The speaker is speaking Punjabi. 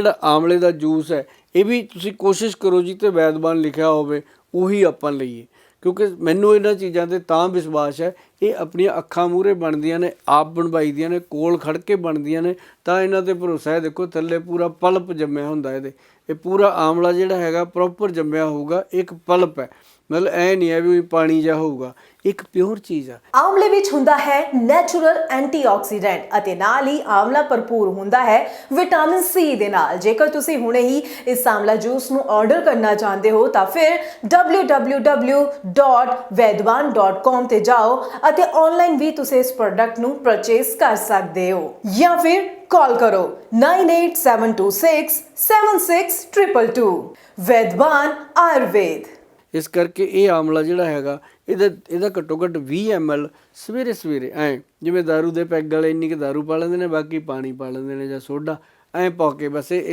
ਜਿਹੜਾ ਆਮਲੇ ਦਾ ਜੂਸ ਹੈ ਇਹ ਵੀ ਤੁਸੀਂ ਕੋਸ਼ਿਸ਼ ਕਰੋ ਜੀ ਤੇ ਵੈਦਬਾਨ ਲਿਖਿਆ ਹੋਵੇ, ਉਹੀ ਆਪਾਂ ਲਈਏ। ਕਿਉਂਕਿ ਮੈਨੂੰ ਇਹਨਾਂ ਚੀਜ਼ਾਂ ਤੇ ਤਾਂ ਵਿਸ਼ਵਾਸ ਹੈ, ਇਹ ਆਪਣੀਆਂ ਅੱਖਾਂ ਮੂਹਰੇ ਬਣਦੀਆਂ ਨੇ, ਆਪ ਬਣਵਾਈ ਦੀਆਂ ਨੇ, ਕੋਲ ਖੜ ਕੇ ਬਣਦੀਆਂ ਨੇ, ਤਾਂ ਇਹਨਾਂ ਤੇ ਭਰੋਸਾ ਹੈ। ਦੇਖੋ, ਥੱਲੇ ਪੂਰਾ ਪਲਪ ਜੰਮਿਆ ਹੁੰਦਾ ਇਹਦੇ। ਇਹ ਪੂਰਾ ਆਮਲਾ ਜਿਹੜਾ ਹੈਗਾ ਪ੍ਰੋਪਰ ਜੰਮਿਆ ਹੋਊਗਾ, ਇੱਕ ਪਲਪ ਹੈ। ਮਤਲਬ ਐ ਨਹੀਂ ਹੈ ਵੀ ਪਾਣੀ ਜਿਹਾ ਹੋਊਗਾ। ਇੱਕ ਪਿਓਰ ਚੀਜ਼ ਆ। ਆਮਲੇ ਵਿੱਚ ਹੁੰਦਾ ਹੈ ਨੈਚੁਰਲ ਐਂਟੀਆਕਸੀਡੈਂਟ ਅਤੇ ਨਾਲ ਹੀ ਆਮਲਾ ਭਰਪੂਰ ਹੁੰਦਾ ਹੈ ਵਿਟਾਮਿਨ ਸੀ ਦੇ ਨਾਲ। ਜੇਕਰ ਤੁਸੀਂ ਹੁਣੇ ਹੀ ਇਸ ਆਮਲਾ ਜੂਸ ਨੂੰ ਆਰਡਰ ਕਰਨਾ ਚਾਹੁੰਦੇ ਹੋ ਤਾਂ ਫਿਰ www.vedwan.com ਤੇ ਜਾਓ ਅਤੇ ਆਨਲਾਈਨ ਵੀ ਤੁਸੀਂ ਇਸ ਪ੍ਰੋਡਕਟ ਨੂੰ ਪਰਚੇਸ ਕਰ ਸਕਦੇ ਹੋ ਜਾਂ ਫਿਰ ਕਾਲ ਕਰੋ 9872676222 ਵੈਦਵਾਨ ਆਯੁਰਵੇਦ ਇਸ ਕਰਕੇ ਇਹ ਆਮਲਾ ਜਿਹੜਾ ਹੈਗਾ ਇਹਦਾ ਇਹਦਾ ਘੱਟੋ ਘੱਟ 20 ml ਸਵੇਰੇ ਸਵੇਰੇ ਐ ਜਿਵੇਂ दारू ਦੇ ਪੈਗ ਵਾਲੇ ਇੰਨੀ ਕਿ दारू ਪਾ ਲੈਂਦੇ ਨੇ ਬਾਕੀ ਪਾਣੀ ਪਾ ਲੈਂਦੇ ਨੇ ਜਾਂ ਸੋਡਾ ਐ ਪਾ ਕੇ ਬਸ ਇਹ